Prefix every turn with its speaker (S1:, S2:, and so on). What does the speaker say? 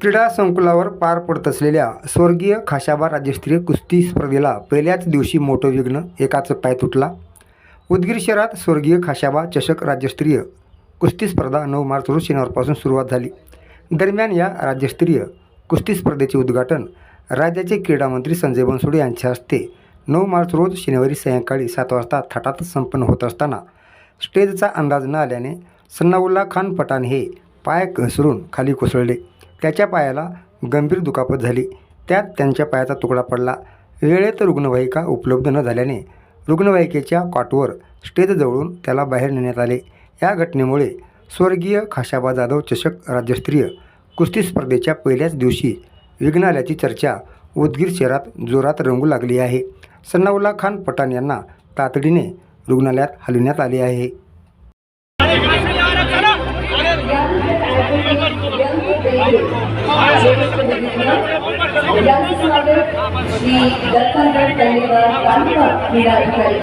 S1: क्रीडा संकुलावर पार पडत असलेल्या स्वर्गीय खाशाबा राज्यस्तरीय कुस्ती स्पर्धेला पहिल्याच दिवशी मोठं विघ्न एकाच पाय तुटला. उदगीर शहरात स्वर्गीय खाशाबा चषक राज्यस्तरीय कुस्ती स्पर्धा नऊ मार्च रोज शनिवारपासून सुरुवात झाली. दरम्यान या राज्यस्तरीय कुस्ती स्पर्धेचे उद्घाटन राज्याचे क्रीडा मंत्री संजय बनसोडे यांच्या हस्ते नऊ मार्च रोज शनिवारी सायंकाळी सात वाजता थाटात संपन्न होत असताना स्टेजचा अंदाज न आल्याने सन्नाउल्ला खान पठाण हे पाय घसरून खाली कोसळले. त्याच्या पायाला गंभीर दुखापत झाली त्यात त्यांच्या पायाचा तुकडा पडला वेळेत रुग्णवाहिका उपलब्ध न झाल्याने रुग्णवाहिकेच्या कॉटवर स्टेजजवळून त्याला बाहेर नेण्यात आले या घटनेमुळे स्वर्गीय खाशाबा जाधव चषक राज्यस्तरीय कुस्ती स्पर्धेच्या पहिल्याच दिवशी विघ्नालयाची चर्चा उदगीर शहरात जोरात रंगू लागली आहे सन्नाउल्ला खान पठाण यांना तातडीने रुग्णालयात हलविण्यात आले आहे
S2: यांचे स्वागत श्री दत्तात्रय तळेकर तालुका क्रीडा अधिकारी